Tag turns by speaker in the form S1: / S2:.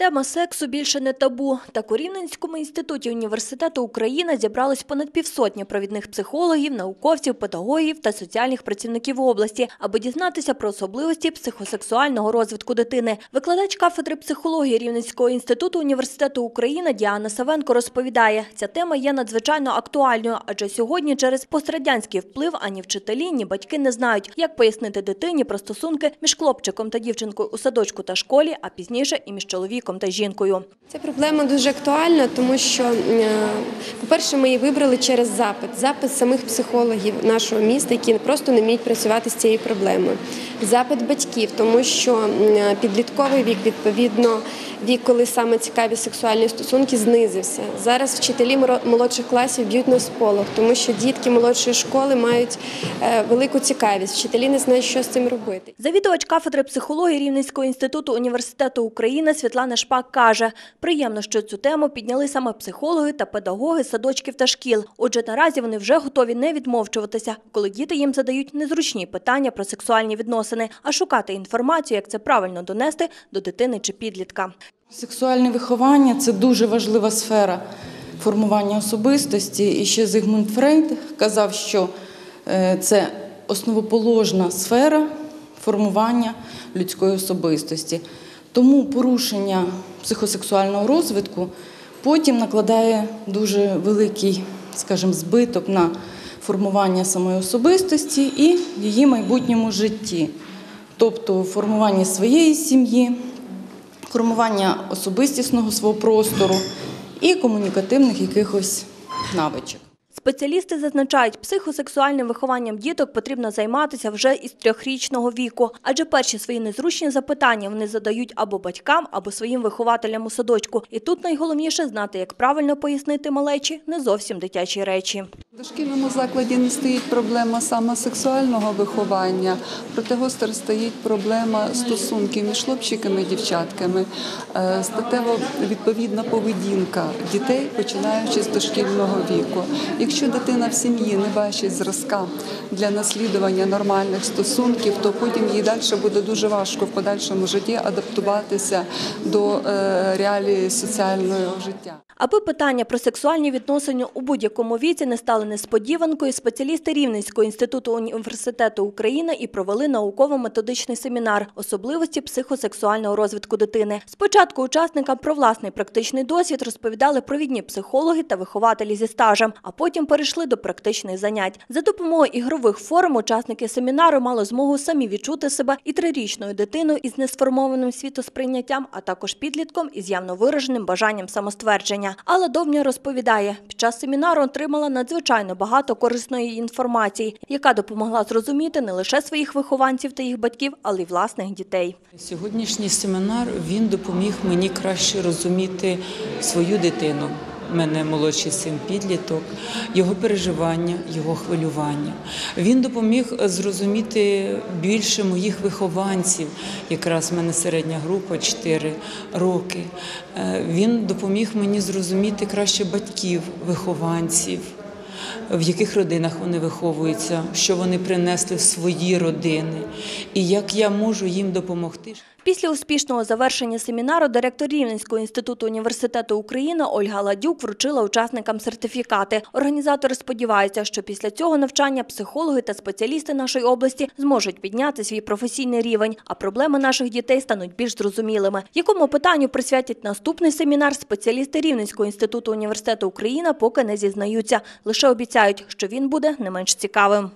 S1: Тема сексу більше не табу. Так у Рівненському інституті університету Україна зібралось понад півсотні провідних психологів, науковців, педагогів та соціальних працівників області, аби дізнатися про особливості психосексуального розвитку дитини. Викладач кафедри психології Рівненського інституту університету Україна Діана Савенко розповідає, ця тема є надзвичайно актуальною, адже сьогодні через пострадянський вплив ані вчителі, ні батьки не знають, як пояснити дитині про стосунки між хлопчиком та дівчинкою у садочку та школі, а пізніше і між чоловіком та жінкою.
S2: Ця проблема дуже актуальна, тому що, е, по-перше, ми її вибрали через запит, запит самих психологів нашого міста, які просто не вміють працювати з цією проблемою. Запит батьків, тому що е, підлітковий вік, відповідно, вік, коли саме цікаві сексуальні стосунки, знизився. Зараз вчителі молодших класів б'ють на сполох, тому що дітки молодшої школи мають е, велику цікавість. Вчителі не знають, що з цим робити.
S1: Завідувач кафедри психології Рівненського інституту університету України Світлана Шпак каже, приємно, що цю тему підняли саме психологи та педагоги садочків та шкіл. Отже, наразі вони вже готові не відмовчуватися, коли діти їм задають незручні питання про сексуальні відносини, а шукати інформацію, як це правильно донести до дитини чи підлітка.
S3: Сексуальне виховання це дуже важлива сфера формування особистості. І ще Зигмунд Фрейд казав, що е, це основоположна сфера формування людської особистості. Тому порушення психосексуального розвитку потім накладає дуже великий, скажімо, збиток на формування самої особистості і її майбутньому житті, тобто формування своєї сім'ї, формування особистісного свого простору і комунікативних якихось навичок.
S1: Спеціалісти зазначають, психосексуальним вихованням діток потрібно займатися вже із трьохрічного віку, адже перші свої незручні запитання вони задають або батькам, або своїм вихователям у садочку. І тут найголовніше знати, як правильно пояснити малечі не зовсім дитячі речі.
S4: В дошкільному закладі не стоїть проблема саме сексуального виховання, проте гостро стоїть проблема стосунків між хлопчиками і дівчатками, Е, статево відповідна поведінка дітей, починаючи з дошкільного віку. Якщо дитина в сім'ї не бачить зразка для наслідування нормальних стосунків, то потім їй далі буде дуже важко в подальшому житті адаптуватися до е, реалії соціального життя.
S1: Аби питання про сексуальні відносини у будь-якому віці не стали несподіванкою, спеціалісти Рівненського інституту університету України і провели науково-методичний семінар особливості психосексуального розвитку дитини. Спочатку учасникам про власний практичний досвід розповідали провідні психологи та вихователі зі стажем, а потім перейшли до практичних занять. За допомогою ігрових форм учасники семінару мали змогу самі відчути себе і трирічною дитиною із несформованим світосприйняттям, а також підлітком із явно вираженим бажанням самоствердження. Алла Довня розповідає, під час семінару отримала надзвичайно багато корисної інформації, яка допомогла зрозуміти не лише своїх вихованців та їх батьків, але й власних дітей.
S5: Сьогоднішній семінар він допоміг мені краще розуміти свою дитину. Мене молодший син підліток, його переживання, його хвилювання. Він допоміг зрозуміти більше моїх вихованців. Якраз в мене середня група 4 роки. Е, Він допоміг мені зрозуміти краще батьків, вихованців в яких родинах вони виховуються, що вони принесли в свої родини, і як я можу їм допомогти.
S1: Після успішного завершення семінару директор Рівненського інституту університету України Ольга Ладюк вручила учасникам сертифікати. Організатори сподіваються, що після цього навчання психологи та спеціалісти нашої області зможуть підняти свій професійний рівень, а проблеми наших дітей стануть більш зрозумілими. Якому питанню присвятять наступний семінар, спеціалісти Рівненського інституту університету України поки не зізнаються, лише обіцяють, що він буде не менш цікавим.